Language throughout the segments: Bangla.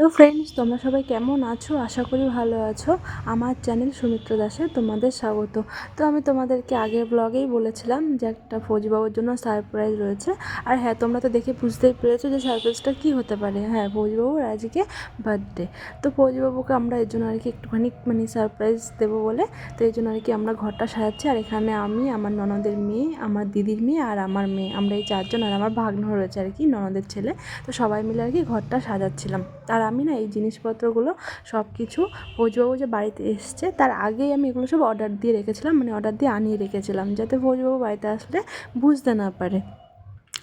হ্যালো ফ্রেন্ডস তোমরা সবাই কেমন আছো? আশা করি ভালো আছো। আমার চ্যানেল সুমিত্র দাসে তোমাদের স্বাগত। তো আমি তোমাদেরকে আগের ব্লগেই বলেছিলাম যে একটা ফৌজিবাবুর জন্য সারপ্রাইজ রয়েছে। আর হ্যাঁ তোমরা তো দেখে বুঝতেই পেরেছ যে সারপ্রাইজটা কী হতে পারে। হ্যাঁ ফৌজিবাবুর আজকে বার্থডে তো ফৌজিবাবুকে আমরা এর জন্য আর কি একটুখানি মানে সারপ্রাইজ দেবো বলে। তো এই জন্য আর কি আমরা ঘরটা সাজাচ্ছি। আর এখানে আমি, আমার ননদের মেয়ে, আমার দিদির মেয়ে আর আমার মেয়ে। আমরা এই চারজন আর আমার ভাগ্ন রয়েছে আর কি ননদের ছেলে। তো সবাই মিলে আর কি ঘরটা সাজাচ্ছিলাম। আর আমি না, এই জিনিসপত্রগুলো সব কিছু ভোজবাবু যে বাড়িতে এসছে, তার আগেই আমি এগুলো সব অর্ডার দিয়ে রেখেছিলাম মানে অর্ডার দিয়ে আনিয়ে রেখেছিলাম, যাতে ভোজবাবু বাড়িতে আসলে বুঝতে না পারে।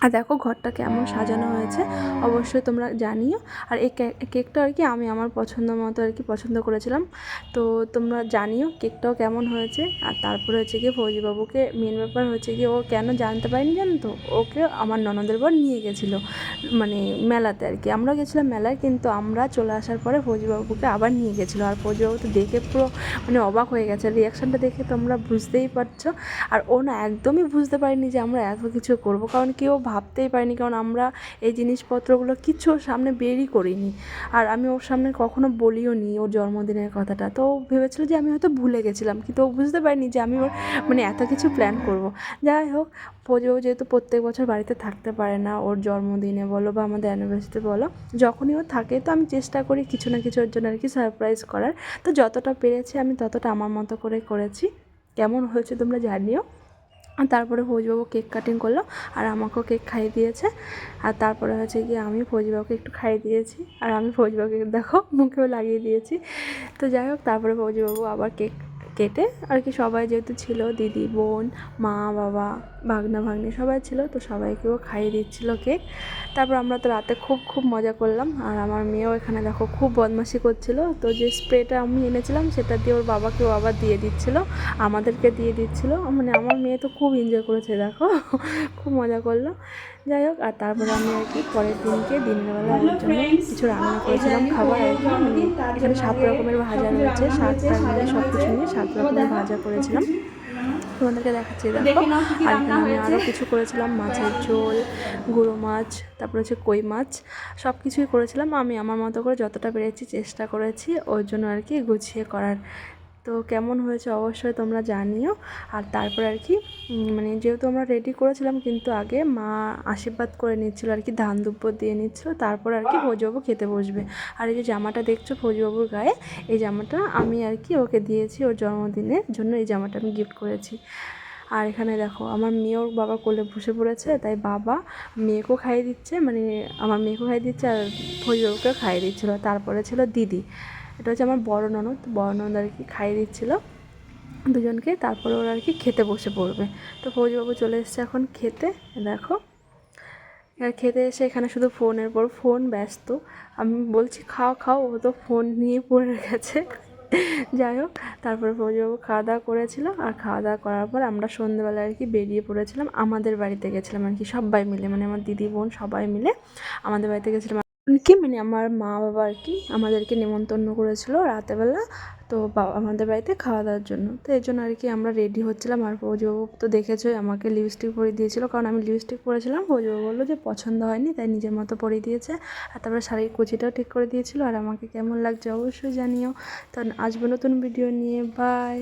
আর দেখো ঘরটা কেমন সাজানো হয়েছে। অবশ্যই তোমরা জানিও। আর এই কেকটা আর কি আমি আমার পছন্দ মতো আর কি পছন্দ করেছিলাম। তো তোমরা জানিও কেকটাও কেমন হয়েছে। আর তারপরে হচ্ছে গিয়ে ফৌজিবাবুকে মেন ব্যাপার হচ্ছে গিয়ে ও কেন জানতে পারিনি জানো তো? ওকে আমার ননদের বর নিয়ে গেছিল মানে মেলাতে আর কি। আমরা গেছিলাম মেলায়, কিন্তু আমরা চলে আসার পরে ফৌজিবাবুকে আবার নিয়ে গেছিল। আর ফৌজিবাবু তো দেখে পুরো মানে অবাক হয়ে গেছে। রিয়াকশানটা দেখে তোমরা বুঝতেই পারছ। আর ও না একদমই বুঝতে পারিনি যে আমরা এত কিছু করব। কারণ কেউ ভাবতেই পারিনি, কারণ আমরা এই জিনিসপত্রগুলো ওর সামনে বেরই করিনি। আর আমি ওর সামনে কখনো বলিও নি ওর জন্মদিনের কথাটা। তো ভেবেছিল যে আমি হয়তো ভুলে গেছিলাম, কিন্তু ও বুঝতে পারিনি যে আমি ওর মানে এত কিছু প্ল্যান করব। যাই হোক পুজো যেহেতু প্রত্যেক বছর বাড়িতে থাকতে পারে না ওর জন্মদিনে বলো বা আমাদের অ্যানিভার্সারিতে বলো, যখনই ও থাকে তো আমি চেষ্টা করি কিছু না কিছু ওর জন্য আর কি সারপ্রাইজ করার। তো যতটা পেরেছি আমি ততটা আমার মতো করে করেছি। কেমন হয়েছে তোমরা জানিও। তারপরে ফৌজবাবু কেক কাটিং করল আর আমাকেও কেক খাইয়ে দিয়েছে। আর তারপরে হচ্ছে গিয়ে আমি ফৌজবাবুকে একটু খাইয়ে দিয়েছি। আর আমি ফৌজবাবুকে দেখো মুখেও লাগিয়ে দিয়েছি। তো যাই হোক, তারপরে ফৌজবাবু আবার কেক কেটে আর কি সবাই যেহেতু ছিল, দিদি, বোন, মা, বাবা, ভাগনা, ভাগ্নি সবাই ছিল, তো সবাইকেও খাইয়ে দিচ্ছিল কেক। তারপর আমরা তো রাতে খুব খুব মজা করলাম। আর আমার মেয়েও এখানে দেখো খুব বদমাশি করছিল। তো যে স্প্রেটা আমি এনেছিলাম, সেটা দিয়ে ওর বাবাকেও আবার দিয়ে দিচ্ছিল, আমাদেরকে দিয়ে দিচ্ছিল। মানে আমার মেয়ে তো খুব এনজয় করেছে, দেখো। খুব মজা করল। যাই হোক আর তারপরে আমি আর কি পরের দিনকে দিনের বেলা জন্য কিছু রান্না করেছিলাম খাবার আর কি। এখানে সাত রকমের ভাজা রয়েছে সাতটা মিলে সব কিছু নিয়ে সাত রকমের ভাজা করেছিলাম। তোমাদেরকে দেখাচ্ছি দেখো। আর এখানে আমি আরও কিছু করেছিলাম মাছের ঝোল গুঁড়ো মাছ তারপরে হচ্ছে কই মাছ সব কিছুই করেছিলাম। আমি আমার মতো করে যতটা পেরেছি চেষ্টা করেছি ওর জন্য আর কি গুছিয়ে করার তো কেমন হয়েছে অবশ্যই তোমরা জানিও। আর তারপর আর কি মানে যেহেতু আমরা রেডি করেছিলাম, কিন্তু আগে মা আশীর্বাদ করে নিচ্ছিলো আর কি, ধান দুব্য দিয়ে নিচ্ছিলো, তারপর আর কি ফৌজবাবু খেতে বসবে। আর এই যে জামাটা দেখছ ফৌজবাবুর গায়ে, এই জামাটা আমি আর কি ওকে দিয়েছি ওর জন্মদিনের জন্য, এই জামাটা আমি গিফট করেছি। আর এখানে দেখো, আমার মেয়েও বাবা কোলে বসে পড়েছে, তাই বাবা মেয়েকেও খাইয়ে দিচ্ছে মানে আমার মেয়েকেও খাইয়ে দিচ্ছে আর ফৌজবাবুকেও খাইয়ে দিচ্ছিল। তারপরে ছিল দিদি। এটা হচ্ছে আমার বড় ননদ বড় ননদ আর কি খাইয়ে দিচ্ছিল দুজনকে, তারপরে ওরা আর কি খেতে বসে পড়বে। তো ফৌজবাবু চলে এসছে এখন খেতে, দেখো। আর খেতে এসে এখানে শুধু ফোনের পর, ফোন ব্যস্ত। আমি বলছি, খাও খাও। ও তো ফোন নিয়ে পড়ে গেছে। যাই হোক, তারপরে ফৌজিবাবু খাওয়া দাওয়া করেছিল। আর খাওয়া দাওয়া করার পর আমরা সন্ধ্যেবেলা আর কি বেরিয়ে পড়েছিলাম। আমাদের বাড়িতে গেছিলাম আর কি সবাই মিলে মানে আমার দিদি বোন সবাই মিলে আমাদের বাড়িতে গেছিলাম। কি মানে আমার মা বাবা আর কি আমাদেরকে নেমন্তন্ন করেছিল রাতেবেলা। তো আমাদের বাড়িতে খাওয়া দাওয়ার জন্য। তো এই জন্য আর কি আমরা রেডি হচ্ছিলাম। আর ফৌজবাবু তো দেখেছোই আমাকে লিপস্টিক পরিয়ে দিয়েছিল। কারণ আমি লিপস্টিক পরেছিলাম। ফৌজবাবু বলল যে পছন্দ হয়নি, তাই নিজের মতো পরিয়ে দিয়েছে। আর তারপরে শাড়ির কুচিটাও ঠিক করে দিয়েছিল। আর আমাকে কেমন লাগছে অবশ্যই জানিও। তো আসব নতুন ভিডিও নিয়ে বাই